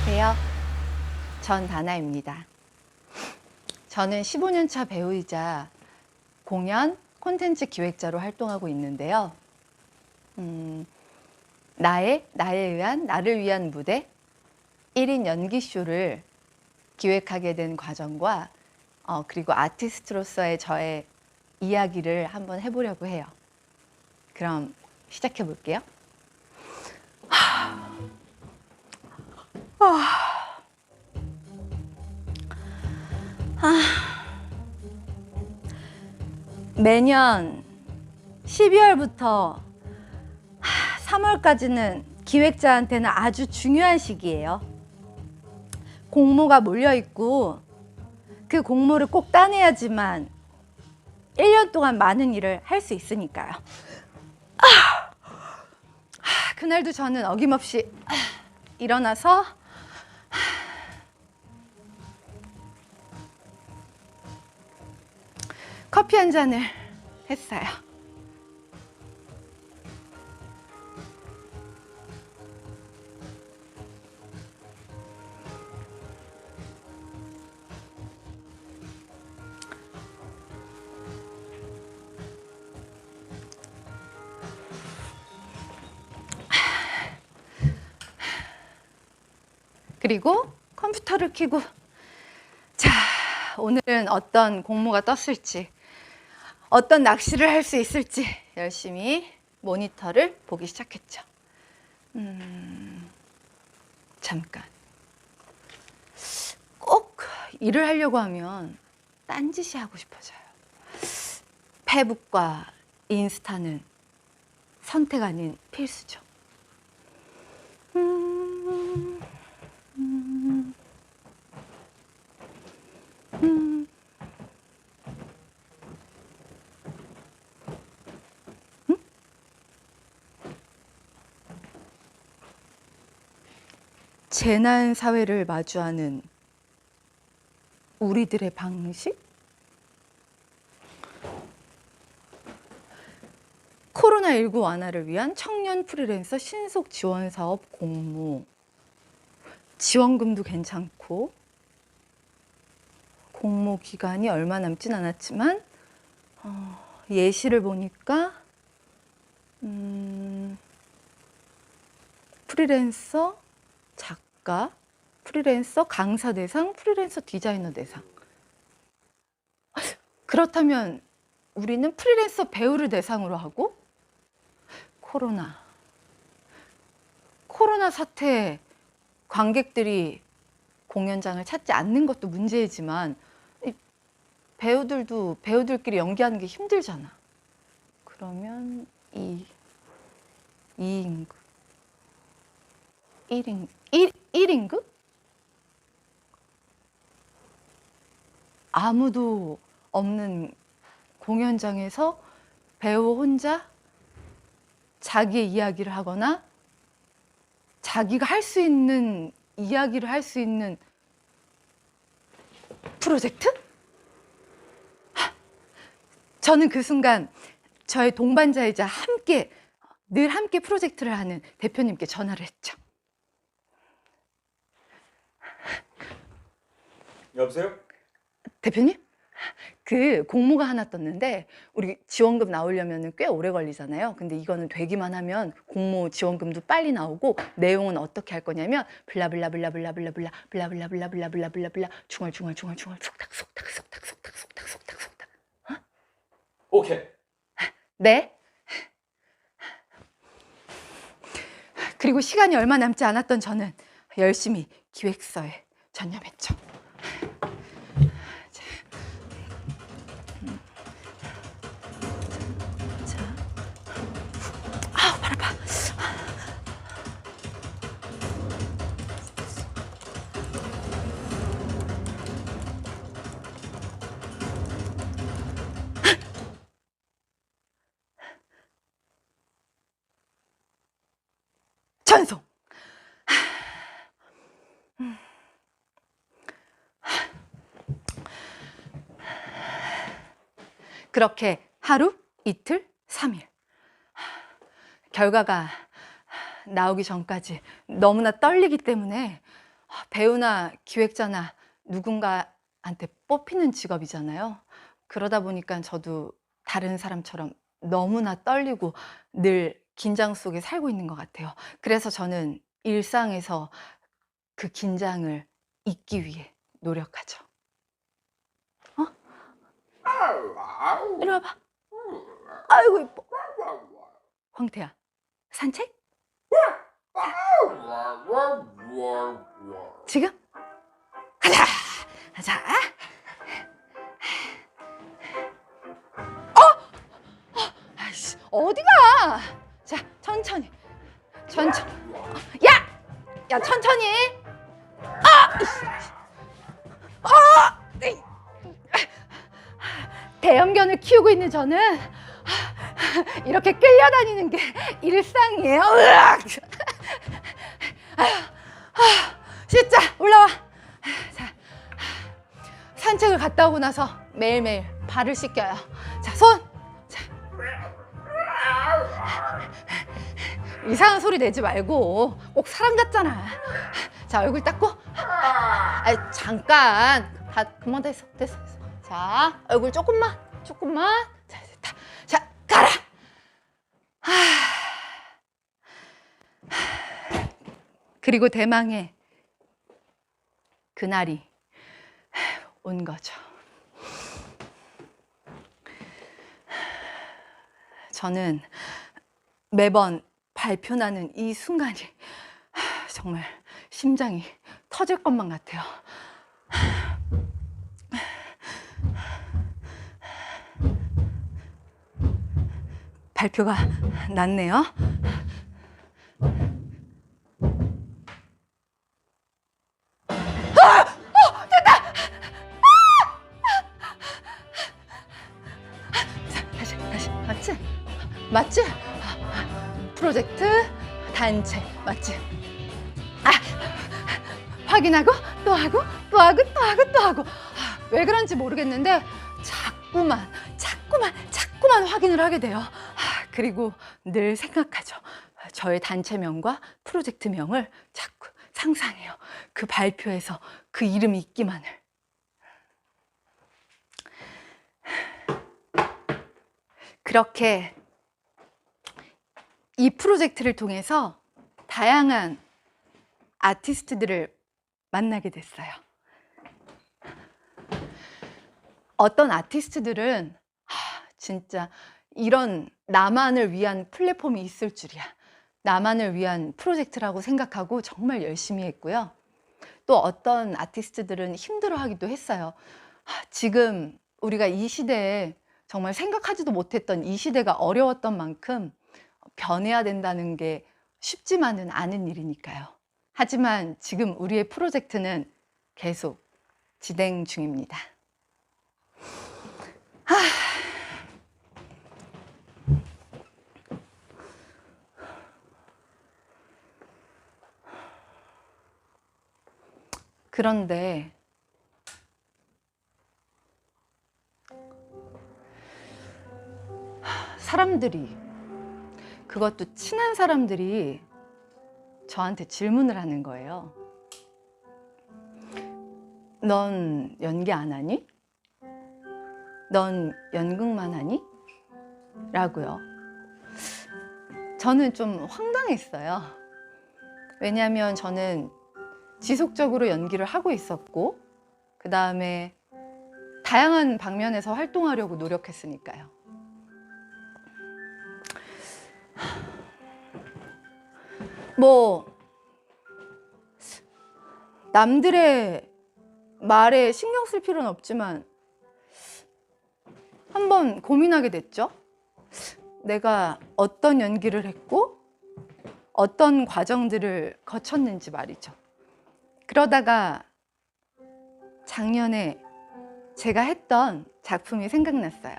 안녕하세요. 전 다나입니다. 저는 15년차 배우이자 공연 콘텐츠 기획자로 활동하고 있는데요. 음, 나의, 나에 의한, 나를 위한 무대 1인 연기쇼를 기획하게 된 과정과 어, 그리고 아티스트로서의 저의 이야기를 한번 해보려고 해요. 그럼 시작해 볼게요. 매년 12월부터 3월까지는 기획자한테는 아주 중요한 시기예요. 공모가 몰려 있고 그 공모를 꼭 따내야지만 1년 동안 많은 일을 할 수 있으니까요. 아, 아, 그날도 저는 어김없이 아, 일어나서 커피 한 잔을 했어요. 그리고 컴퓨터를 켜고 자, 오늘은 어떤 공모가 떴을지 어떤 낚시를 할 수 있을지 열심히 모니터를 보기 시작했죠. 음, 잠깐. 꼭 일을 하려고 하면 딴짓이 하고 싶어져요. 페북과 인스타는 선택 아닌 필수죠. 음, 음, 음. 재난 사회를 마주하는 우리들의 방식? 코로나19 완화를 위한 청년 프리랜서 신속 지원 사업 공모. 지원금도 괜찮고, 공모 기간이 얼마 남진 않았지만, 어, 예시를 보니까, 음, 프리랜서 작 가, 프리랜서 강사 대상, 프리랜서 디자이너 대상. 그렇다면 우리는 프리랜서 배우를 대상으로 하고 코로나. 코로나 사태에 관객들이 공연장을 찾지 않는 것도 문제이지만 이 배우들도 배우들끼리 연기하는 게 힘들잖아. 그러면 이 2인급 1인 1, 1인급? 아무도 없는 공연장에서 배우 혼자 자기의 이야기를 하거나 자기가 할 수 있는 이야기를 할 수 있는 프로젝트? 하, 저는 그 순간 저의 동반자이자 함께 늘 함께 프로젝트를 하는 대표님께 전화를 했죠. 여보세요? 대표님? 그 공모가 하나 떴는데 우리 지원금 나오려면 꽤 오래 걸리잖아요. 근데 이거는 되기만 하면 공모 지원금도 빨리 나오고 내용은 어떻게 할 거냐면 블라블라블라블라블라블라 블라블라블라블라블라블라 중얼중얼중얼중얼 속닥 속닥 속닥 속닥 속닥 속닥 속닥 오케이. 네. 그리고 시간이 얼마 남지 않았던 저는 열심히 기획서에 전념했죠. 그렇게 하루, 이틀, 삼일 결과가 나오기 전까지 너무나 떨리기 때문에 아, 배우나 기획자나 누군가한테 뽑히는 직업이잖아요. 그러다 보니까 저도 다른 사람처럼 너무나 떨리고 늘 긴장 속에 살고 있는 것 같아요. 그래서 저는 일상에서 그 긴장을 잊기 위해 노력하죠. 어? 이리 와봐. 아이고 이뻐. 황태야, 산책? 지금? 가자! 가자! 어? 어, 아이씨, 어디가? 자, 천천히. 천천히. 야! 야, 천천히. 아! 대형견을 키우고 있는 저는 이렇게 끌려다니는 게 일상이에요. 으악! 아휴, 아, 진짜 올라와. 자, 산책을 갔다 오고 나서 매일매일 발을 씻겨요. 자, 손. 자. 이상한 소리 내지 말고 꼭 사람 같잖아. 자, 얼굴 닦고. 아, 잠깐. 다 그만 됐어. 됐어. 됐어. 자, 얼굴 조금만. 조금만. 자, 됐다. 자, 가라. 하. 그리고 대망의 그날이 온 거죠. 저는 매번 발표나는 이 순간이 정말 심장이 터질 것만 같아요. 발표가 났네요. 자, 다시 다시 맞지? 맞지? 프로젝트 단체 맞지? 아 확인하고 또 하고 또 하고 또 하고 또 하고 아, 왜 그런지 모르겠는데 자꾸만 자꾸만 자꾸만 확인을 하게 돼요. 아, 그리고 늘 생각하죠. 저의 단체명과 프로젝트명을 자꾸 상상해요. 그 발표에서 그 이름이 있기만을. 그렇게 이 프로젝트를 통해서 다양한 아티스트들을 만나게 됐어요. 어떤 아티스트들은 하, 진짜 이런 나만을 위한 플랫폼이 있을 줄이야. 나만을 위한 프로젝트라고 생각하고 정말 열심히 했고요. 또 어떤 아티스트들은 힘들어하기도 했어요. 하, 지금 우리가 이 시대에 정말 생각하지도 못했던 이 시대가 어려웠던 만큼 변해야 된다는 게 쉽지만은 않은 일이니까요. 하지만 지금 우리의 프로젝트는 계속 진행 중입니다. 하... 그런데 사람들이 그것도 친한 사람들이 저한테 질문을 하는 거예요. 넌 연기 안 하니? 넌 연극만 하니? 라고요. 저는 좀 황당했어요. 왜냐하면 저는 지속적으로 연기를 하고 있었고, 그 다음에 다양한 방면에서 활동하려고 노력했으니까요. 뭐 남들의 말에 신경 쓸 필요는 없지만 한번 고민하게 됐죠. 내가 어떤 연기를 했고 어떤 과정들을 거쳤는지 말이죠. 그러다가 작년에 제가 했던 작품이 생각났어요.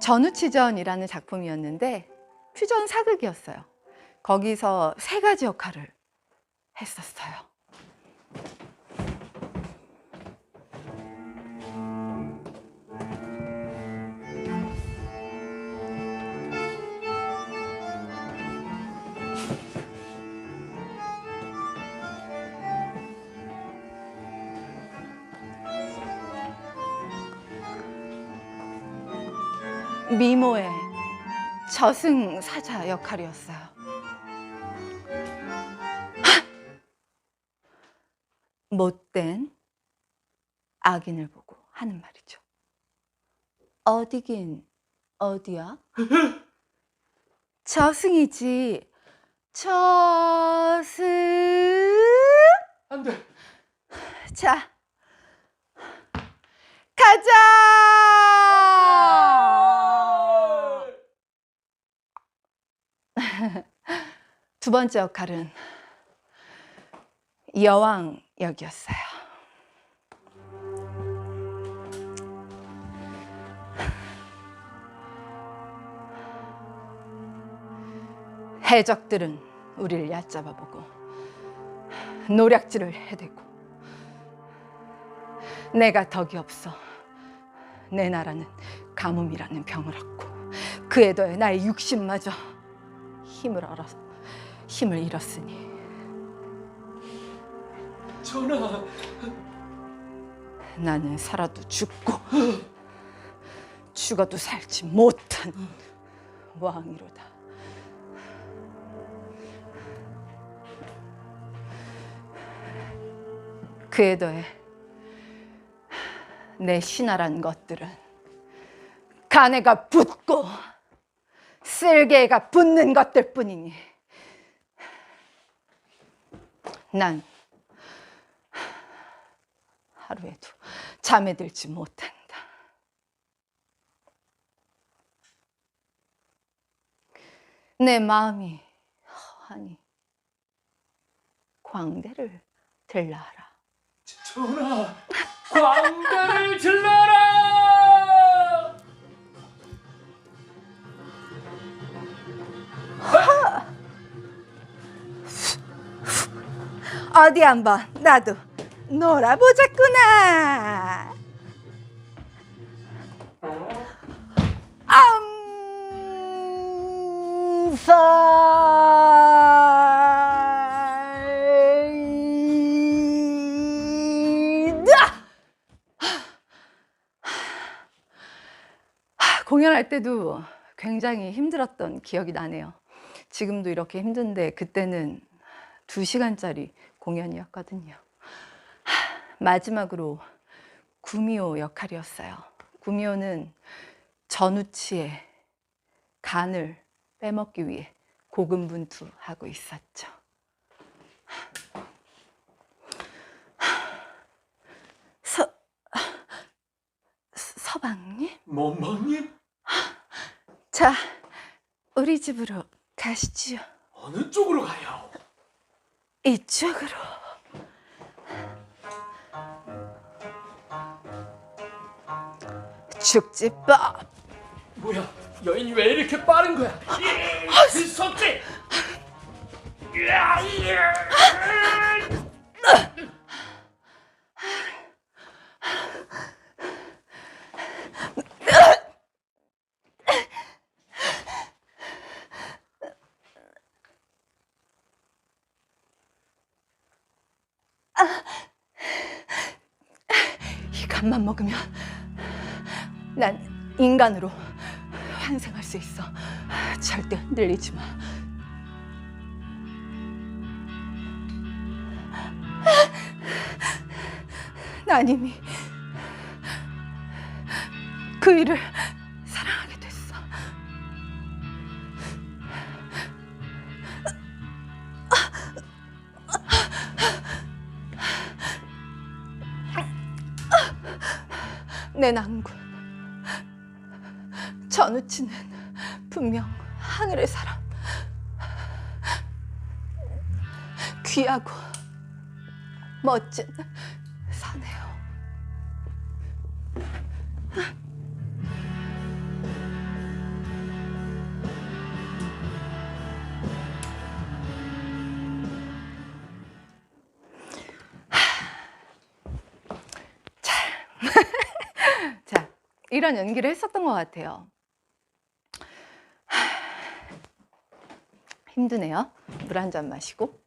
전우치전이라는 작품이었는데 퓨전 사극이었어요. 거기서 세 가지 역할을 했었어요. 미모의 저승사자 역할이었어요. 하! 못된 악인을 보고 하는 말이죠. 어디긴 어디야? 저승이지. 저승. 안 돼. 자, 가자! 두 번째 역할은 여왕 역이었어요. 해적들은 우리를 얕잡아보고 노략질을 해대고 내가 덕이 없어 내 나라는 가뭄이라는 병을 얻고 그에 더해 나의 육신마저 힘을 얻어 힘을 잃었으니 전하. 나는 살아도 죽고 죽어도 살지 못한 왕이로다. 그에 더해 내 신하란 것들은 간에가 붙고 쓸개가 붙는 것들 뿐이니 난 하루에도 잠에 들지 못한다. 내 마음이 허하니 광대를 들라하라. 전하. 광대를 질러라. 어디 한번 나도 놀아보자꾸나. 암살이다. 공연할 때도 굉장히 힘들었던 기억이 나네요. 지금도 이렇게 힘든데 그때는 두 시간짜리 공연이었거든요. 하, 마지막으로 구미호 역할이었어요. 구미호는 전우치의 간을 빼먹기 위해 고군분투하고 있었죠. 서 서방님? 몸방님 자, 우리 집으로 가시지요. 어느 쪽으로 가요? 이쪽으로. 죽지법. 뭐야? 여인이 왜 이렇게 빠른 거야? 이 석지. 이 간만 먹으면 난 인간으로 환생할 수 있어. 절대 흔들리지 마. 난 이미 그 일을 내 낭군 전우치는 분명 하늘의 사람. 귀하고 멋진 이런 연기를 했었던 것 같아요. 하, 힘드네요. 물 한 잔 마시고.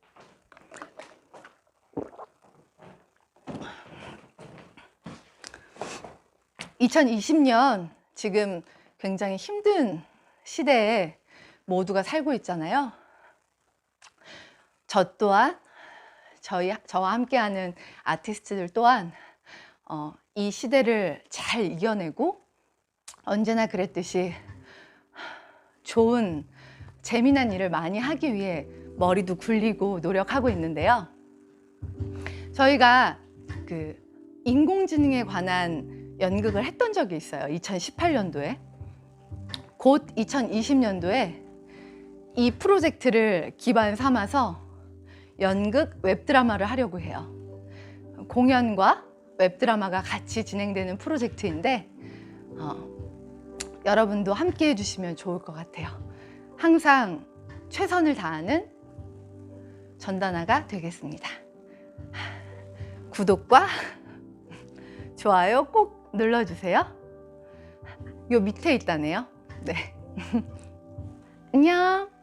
(2020년) 지금 굉장히 힘든 시대에 모두가 살고 있잖아요. 저 또한 저희 저와 함께하는 아티스트들 또한 어, 이 시대를 잘 이겨내고 언제나 그랬듯이 좋은 재미난 일을 많이 하기 위해 머리도 굴리고 노력하고 있는데요. 저희가 그 인공지능에 관한 연극을 했던 적이 있어요. 2018년도에. 곧 2020년도에 이 프로젝트를 기반 삼아서 연극 웹드라마를 하려고 해요. 공연과 웹드라마가 같이 진행되는 프로젝트인데 어, 여러분도 함께 해주시면 좋을 것 같아요. 항상 최선을 다하는 전다나가 되겠습니다. 구독과 좋아요 꼭 눌러주세요. 요 밑에 있다네요. 네. 안녕.